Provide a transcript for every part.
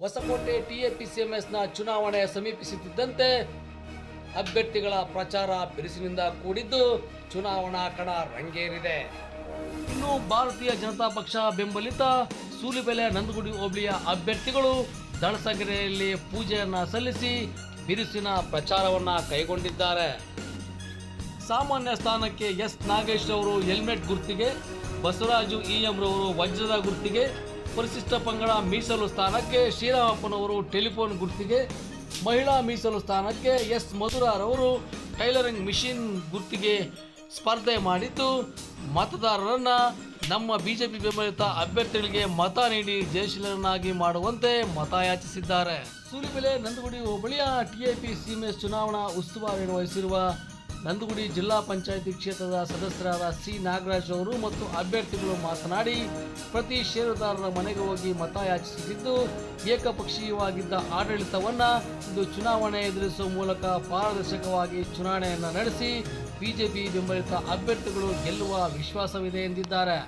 ಹೊಸಕೋಟೆ ಟಿಎಪಿಸಿಎಂಎಸ್ನ ಚುನಾವಣೆ ಸಮೀಪಿಸುತ್ತಿದ್ದಂತೆ ಅಭ್ಯರ್ಥಿಗಳ ಪ್ರಚಾರ ಬಿರುಸಿನಿಂದ ಕೂಡಿದ್ದು ಚುನಾವಣಾ ಕಣ ರಂಗೇರಿದೆ. ಇನ್ನು ಭಾರತೀಯ ಜನತಾ ಪಕ್ಷ ಬೆಂಬಲಿತ ಸೂಲಿಬೆಲೆ ನಂದಗುಡಿ ಹೋಬಳಿಯ ಅಭ್ಯರ್ಥಿಗಳು ದಳಸಗೆರೆಯಲ್ಲಿ ಪೂಜೆಯನ್ನ ಸಲ್ಲಿಸಿ ಬಿರುಸಿನ ಪ್ರಚಾರವನ್ನ ಕೈಗೊಂಡಿದ್ದಾರೆ. ಸಾಮಾನ್ಯ ಸ್ಥಾನಕ್ಕೆ ಎಸ್ ನಾಗೇಶ್ ಅವರು ಹೆಲ್ಮೆಟ್ ಗುರ್ತಿಗೆ, ಬಸವರಾಜು ಇಎಂ ರವರು ವಜ್ರದ ಗುರ್ತಿಗೆ ಪರಿಶಿಷ್ಟ ಪಂಗಡ ಮೀಸಲು ಸ್ಥಾನಕ್ಕೆ ಶ್ರೀರಾಮಪ್ಪನವರು ಟೆಲಿಫೋನ್ ಗುರ್ತಿಗೆ, ಮಹಿಳಾ ಮೀಸಲು ಸ್ಥಾನಕ್ಕೆ ಎಸ್ ಮಧುರಾರವರು ಟೈಲರಿಂಗ್ ಮಿಷಿನ್ ಗುರ್ತಿಗೆ ಸ್ಪರ್ಧೆ ಮಾಡಿದ್ದು, ಮತದಾರರನ್ನ ನಮ್ಮ ಬಿಜೆಪಿ ಬೆಂಬಲಿತ ಅಭ್ಯರ್ಥಿಗಳಿಗೆ ಮತ ನೀಡಿ ಜಯಶೀಲರನ್ನಾಗಿ ಮಾಡುವಂತೆ ಮತ ಯಾಚಿಸಿದ್ದಾರೆ. ಸೂಲಿಬೆಲೆ ನಂದಗುಡಿ ಹೋಬಳಿಯ ಟಿಎಪಿ ಸಿಎಂಎಸ್ ಚುನಾವಣಾ ಉಸ್ತುವಾರಿ ವಹಿಸಿರುವ ನಂದಗುಡಿ ಜಿಲ್ಲಾ ಪಂಚಾಯಿತಿ ಕ್ಷೇತ್ರದ ಸದಸ್ಯರಾದ ಸಿ ನಾಗರಾಜ್ ಅವರು ಮತ್ತು ಅಭ್ಯರ್ಥಿಗಳು ಮಾತನಾಡಿ, ಪ್ರತಿ ಷೇರುದಾರರ ಮನೆಗೆ ಹೋಗಿ ಮತ ಯಾಚಿಸುತ್ತಿದ್ದು, ಏಕಪಕ್ಷೀಯವಾಗಿದ್ದ ಆಡಳಿತವನ್ನು ಇಂದು ಚುನಾವಣೆ ಎದುರಿಸುವ ಮೂಲಕ ಪಾರದರ್ಶಕವಾಗಿ ಚುನಾವಣೆಯನ್ನು ನಡೆಸಿ, ಬಿಜೆಪಿ ಬೆಂಬಲಿತ ಅಭ್ಯರ್ಥಿಗಳು ಗೆಲ್ಲುವ ವಿಶ್ವಾಸವಿದೆ ಎಂದಿದ್ದಾರೆ.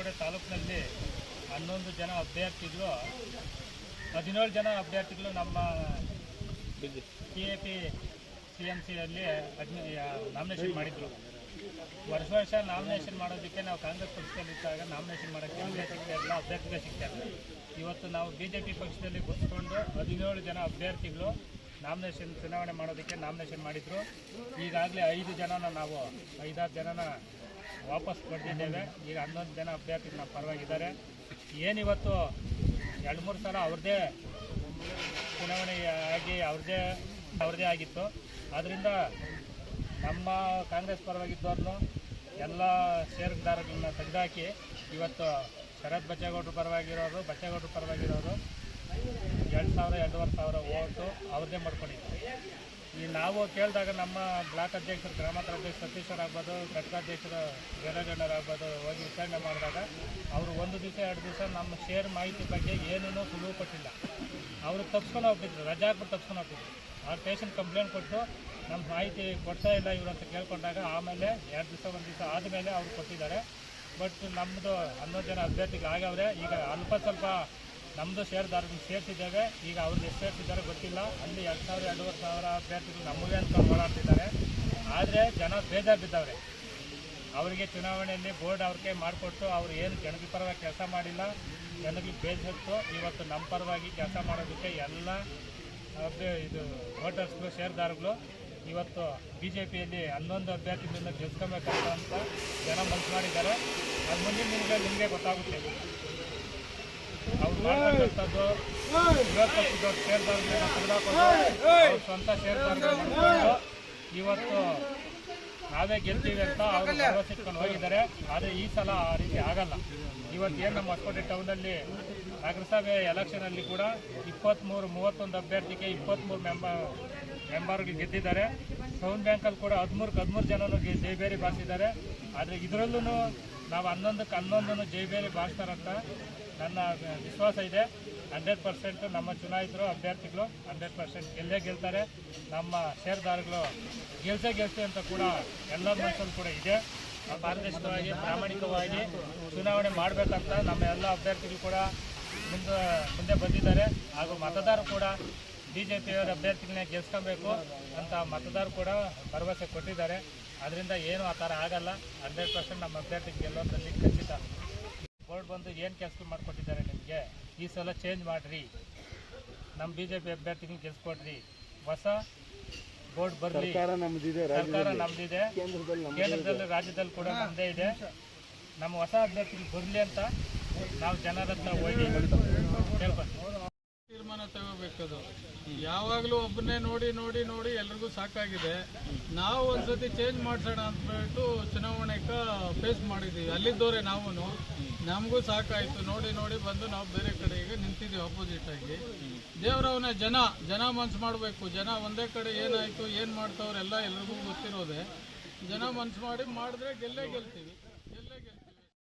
ಹೊಸಕೋಟೆ ತಾಲೂಕಿನಲ್ಲಿ ಹನ್ನೊಂದು ಜನ ಅಭ್ಯರ್ಥಿಗಳು, ಹದಿನೇಳು ಜನ ಅಭ್ಯರ್ಥಿಗಳು ನಮ್ಮ C A P C M ಸಿಯಲ್ಲಿ ಅಡ್ಮಿ ನಾಮಿನೇಷನ್ ಮಾಡಿದರು. ವರ್ಷ ವರ್ಷ ನಾಮಿನೇಷನ್ ಮಾಡೋದಕ್ಕೆ ನಾವು ಕಾಂಗ್ರೆಸ್ ಪಕ್ಷದಲ್ಲಿ ಇದ್ದಾಗ ನಾಮಿನೇಷನ್ ಮಾಡೋಕ್ಕೆ ಎಲ್ಲ ಅಭ್ಯರ್ಥಿಗಳು ಇಲ್ಲ ಅಭ್ಯರ್ಥಿಗಳೇ ಸಿಗ್ತಾ ಇವತ್ತು ನಾವು ಬಿ ಜೆ ಪಿ ಪಕ್ಷದಲ್ಲಿ ಕುತ್ಕೊಂಡು ಹದಿನೇಳು ಜನ ಅಭ್ಯರ್ಥಿಗಳು ನಾಮಿನೇಷನ್ ಚುನಾವಣೆ ಮಾಡೋದಕ್ಕೆ ನಾಮಿನೇಷನ್ ಮಾಡಿದರು. ಈಗಾಗಲೇ ಐದು ಜನನ ನಾವು, ಐದಾರು ಜನನ ವಾಪಸ್ ಪಡೆದಿದ್ದೇವೆ ಈಗ ಹನ್ನೊಂದು ಜನ ಪರವಾಗಿ ನಮ್ಮ ಪರವಾಗಿದ್ದಾರೆ ಏನಿವತ್ತು ಎರಡು ಮೂರು ಸಲ ಅವ್ರದ್ದೇ ಚುನಾವಣೆ ಆಗಿ ಅವ್ರದ್ದೇ ಅವ್ರದ್ದೇ ಆಗಿತ್ತು. ಆದ್ದರಿಂದ ನಮ್ಮ ಕಾಂಗ್ರೆಸ್ ಪರವಾಗಿದ್ದವ್ರನ್ನು ಎಲ್ಲ ಷೇರುದಾರಗಳನ್ನ ತೆಗೆದುಹಾಕಿ ಇವತ್ತು ಶರತ್ ಬಚ್ಚೇಗೌಡರು ಪರವಾಗಿರೋರು ಬಚ್ಚೇಗೌಡರು ಪರವಾಗಿರೋರು ಎರಡು ಸಾವಿರ, ಎರಡೂವರೆ ಸಾವಿರ ಓಟು ಅವ್ರದ್ದೇ ಮಾಡ್ಕೊಂಡಿದ್ದಾರೆ ಈ ನಾವು ಕೇಳಿದಾಗ ನಮ್ಮ ಬ್ಲಾಕ್ ಅಧ್ಯಕ್ಷರು ಗ್ರಾಮಾಂತರ ಅಧ್ಯಕ್ಷ ಸತೀಶ್ವರ್ ಆಗ್ಬೋದು ಘಟಕಾಧ್ಯಕ್ಷರು ಹೋಗಿ ವಿಚಾರಣೆ ಮಾಡಿದಾಗ ಅವರು ಒಂದು ದಿವಸ, ಎರಡು ದಿವಸ ನಮ್ಮ ಶೇರ್ ಮಾಹಿತಿ ಬಗ್ಗೆ ಏನೇನೂ ಸುಳಿವು ಕೊಟ್ಟಿಲ್ಲ. ಅವರು ತಪ್ಸ್ಕೊಂಡು ಹೋಗ್ತಿದ್ರು, ರಜಾ ಹಾಕ್ಬಿಟ್ಟು ತಪ್ಸ್ಕೊಂಡು ಹೋಗ್ತಿದ್ರು. ಆ ಸ್ಟೇಷನ್ ಕಂಪ್ಲೇಂಟ್ ಕೊಟ್ಟು ನಮ್ಮ ಮಾಹಿತಿ ಕೊಡ್ತಾ ಇಲ್ಲ ಇವರು ಅಂತ ಕೇಳ್ಕೊಂಡಾಗ ಆಮೇಲೆ ಎರಡು ದಿವಸ, ಒಂದು ದಿವಸ ಆದಮೇಲೆ ಅವರು ಕೊಟ್ಟಿದ್ದಾರೆ. ಬಟ್ ನಮ್ಮದು ಹನ್ನೊಂದು ಜನ ಅಭ್ಯರ್ಥಿಗಳು ಆಗವ್ರೆ ಈಗ ಅಲ್ಪ ಸ್ವಲ್ಪ ನಮ್ಮದು ಷೇರ್ದಾರರನ್ನ ಸೇರಿಸಿದ್ದೇವೆ. ಈಗ ಅವ್ರನ್ನ ಎಷ್ಟು ಸೇರಿಸಿದ್ದಾರೆ ಗೊತ್ತಿಲ್ಲ. ಅಲ್ಲಿ ಎರಡು ಸಾವಿರ, ಎರಡೂವರೆ ಸಾವಿರ ಅಭ್ಯರ್ಥಿಗಳು ನಮಗೆ ಅಂತ ಓಡಾಡ್ತಿದ್ದಾರೆ ಆದರೆ ಜನ ಬೇಜಾರು ಬಿದ್ದವ್ರೆ ಅವರಿಗೆ ಚುನಾವಣೆಯಲ್ಲಿ ಬೋರ್ಡ್ ಅವ್ರಿಗೆ ಮಾಡಿಕೊಟ್ಟು ಅವ್ರು ಏನು ಜನಗಳ ಪರವಾಗಿ ಕೆಲಸ ಮಾಡಿಲ್ಲ. ಜನಗಳಿಗೆ ಬೇಜತ್ತು ಇವತ್ತು ನಮ್ಮ ಪರವಾಗಿ ಕೆಲಸ ಮಾಡೋದಕ್ಕೆ ಎಲ್ಲ ಇದು ವೋಟರ್ಸ್ಗಳು ಷೇರ್ದಾರ್ಗಳು ಇವತ್ತು ಬಿ ಜೆ ಪಿಯಲ್ಲಿ ಹನ್ನೊಂದು ಅಭ್ಯರ್ಥಿಗಳಿಂದ ಅಂತ ಜನ ಮನಸ್ಸು ಮಾಡಿದ್ದಾರೆ. ಅದು ಮುಂದಿನ ದಿನಗಳಲ್ಲಿ ನಿಮಗೆ ಗೊತ್ತಾಗುತ್ತೆ. ಅವ್ರು ಮಾಡ್ತಕ್ಕಂಥದ್ದು ಷೇರ್ದಾರಗಳನ್ನ ಅವ್ರ ಸ್ವಂತ ಇವತ್ತು ನಾವೇ ಗೆಲ್ತೀವಿ ಅಂತ ಅವರು ಭರವಸೆ ಇಟ್ಕೊಂಡು ಹೋಗಿದ್ದಾರೆ. ಆದರೆ ಈ ಸಲ ಆ ರೀತಿ ಆಗಲ್ಲ. ಇವತ್ತು ಏನು ನಮ್ಮ ಹೊಸಕೋಟೆ ಟೌನಲ್ಲಿ ನಗರಸಭೆ ಎಲೆಕ್ಷನಲ್ಲಿ ಕೂಡ ಇಪ್ಪತ್ತ್ಮೂರು ಮೂವತ್ತೊಂದು ಅಭ್ಯರ್ಥಿಗೆ ಇಪ್ಪತ್ತ್ಮೂರು ಮೆಂಬ ಮೆಂಬರ್ಗಳು ಗೆದ್ದಿದ್ದಾರೆ. ಸೌಂಡ್ ಬ್ಯಾಂಕಲ್ಲಿ ಕೂಡ ಹದಿಮೂರ್ಕ್ ಹದಿಮೂರು ಜನನು ಜೈಬೇರಿ ಬಾರಿಸಿದ್ದಾರೆ ಆದರೆ ಇದರಲ್ಲೂ ನಾವು ಹನ್ನೊಂದಕ್ಕೆ ಹನ್ನೊಂದನ್ನು ಜೈಬೇರಿ ಬಾರಿಸ್ತಾರಂತ ನನ್ನ ವಿಶ್ವಾಸ ಇದೆ. ಹಂಡ್ರೆಡ್ ಪರ್ಸೆಂಟ್ ನಮ್ಮ ಚುನಾಯಿತರು ಅಭ್ಯರ್ಥಿಗಳು ಹಂಡ್ರೆಡ್ ಪರ್ಸೆಂಟ್ ಗೆಲ್ಲೇ ಗೆಲ್ತಾರೆ. ನಮ್ಮ ಷೇರ್ದಾರಗಳು ಗೆಲ್ಸೇ ಗೆಲ್ಸೆ ಅಂತ ಕೂಡ ಎಲ್ಲರ ಮನಸ್ಸಲ್ಲಿ ಕೂಡ ಇದೆ. ಪಾರದರ್ಶಕವಾಗಿ ಪ್ರಾಮಾಣಿಕವಾಗಿ ಚುನಾವಣೆ ಮಾಡಬೇಕಂತ ನಮ್ಮ ಎಲ್ಲ ಅಭ್ಯರ್ಥಿಗಳು ಕೂಡ ಮುಂದೆ ಮುಂದೆ ಬಂದಿದ್ದಾರೆ. ಹಾಗೂ ಮತದಾರರು ಕೂಡ ಬಿ ಜೆ ಪಿಯವರ ಅಭ್ಯರ್ಥಿಗಳನ್ನೇ ಗೆಲ್ಸ್ಕೊಬೇಕು ಅಂತ ಮತದಾರರು ಕೂಡ ಭರವಸೆ ಕೊಟ್ಟಿದ್ದಾರೆ. ಅದರಿಂದ ಏನು ಆ ಥರ ಆಗಲ್ಲ. ಹಂಡ್ರೆಡ್ ಪರ್ಸೆಂಟ್ ನಮ್ಮ ಅಭ್ಯರ್ಥಿ ಗೆಲ್ಲೋದ್ರಲ್ಲಿ ಖಚಿತ. ಏನು ಕೆಲಸ ಮಾಡಿಕೊಟ್ಟಿದ್ದಾರೆ ನಿಮಗೆ? ಈ ಸಲ ಚೇಂಜ್ ಮಾಡಿರಿ. ನಮ್ಮ ಬಿ ಜೆ ಪಿ ಅಭ್ಯರ್ಥಿಗಳು ಗೆಲ್ಸ್ಕೊಡ್ರಿ. ಹೊಸ ಬೋರ್ಡ್ ಬರಲಿ. ಸರ್ಕಾರ ನಮ್ದಿದೆ ಕೇಂದ್ರದಲ್ಲಿ ರಾಜ್ಯದಲ್ಲಿ ಕೂಡ ನಮ್ಮದೇ ಇದೆ. ನಮ್ಮ ಹೊಸ ಅಭ್ಯರ್ಥಿಗಳು ಬರಲಿ ಅಂತ ನಾವು ಜನರ ಹತ್ರ ಹೋಗಿ ಕೇಳ್ಕೊತೀವಿ. ತೀರ್ಮಾನ ತಗೋಬೇಕದು. ಯಾವಾಗಲೂ ಒಬ್ಬನೇ ನೋಡಿ ನೋಡಿ ನೋಡಿ ಎಲ್ರಿಗೂ ಸಾಕಾಗಿದೆ. ನಾವು ಒಂದ್ಸತಿ ಚೇಂಜ್ ಮಾಡ್ಸೋಣ ಅಂದ್ಬಿಟ್ಟು ಚುನಾವಣೆಗೆ ಫೇಸ್ ಮಾಡಿದ್ದೀವಿ ಅಲ್ಲಿದ್ದವರೇ ನಾವು ನಮಗೂ ಸಾಕಾಯಿತು. ನೋಡಿ ನೋಡಿ ಬಂದು ನಾವು ಬೇರೆ ಕಡೆಗೆ ನಿಂತಿದ್ದೀವಿ ಅಪೋಸಿಟ್ ಆಗಿ. ದೇವರವನ ಜನ ಜನ ಮನ್ಸು ಮಾಡಬೇಕು. ಜನ ಒಂದೇ ಕಡೆ ಏನಾಯಿತು, ಏನು ಮಾಡ್ತಾವ್ರೆಲ್ಲ ಎಲ್ರಿಗೂ ಗೊತ್ತಿರೋದೆ. ಜನ ಮನ್ಸು ಮಾಡಿ ಮಾಡಿದ್ರೆ ಗೆಲ್ಲೇ ಗೆಲ್ತೀವಿ.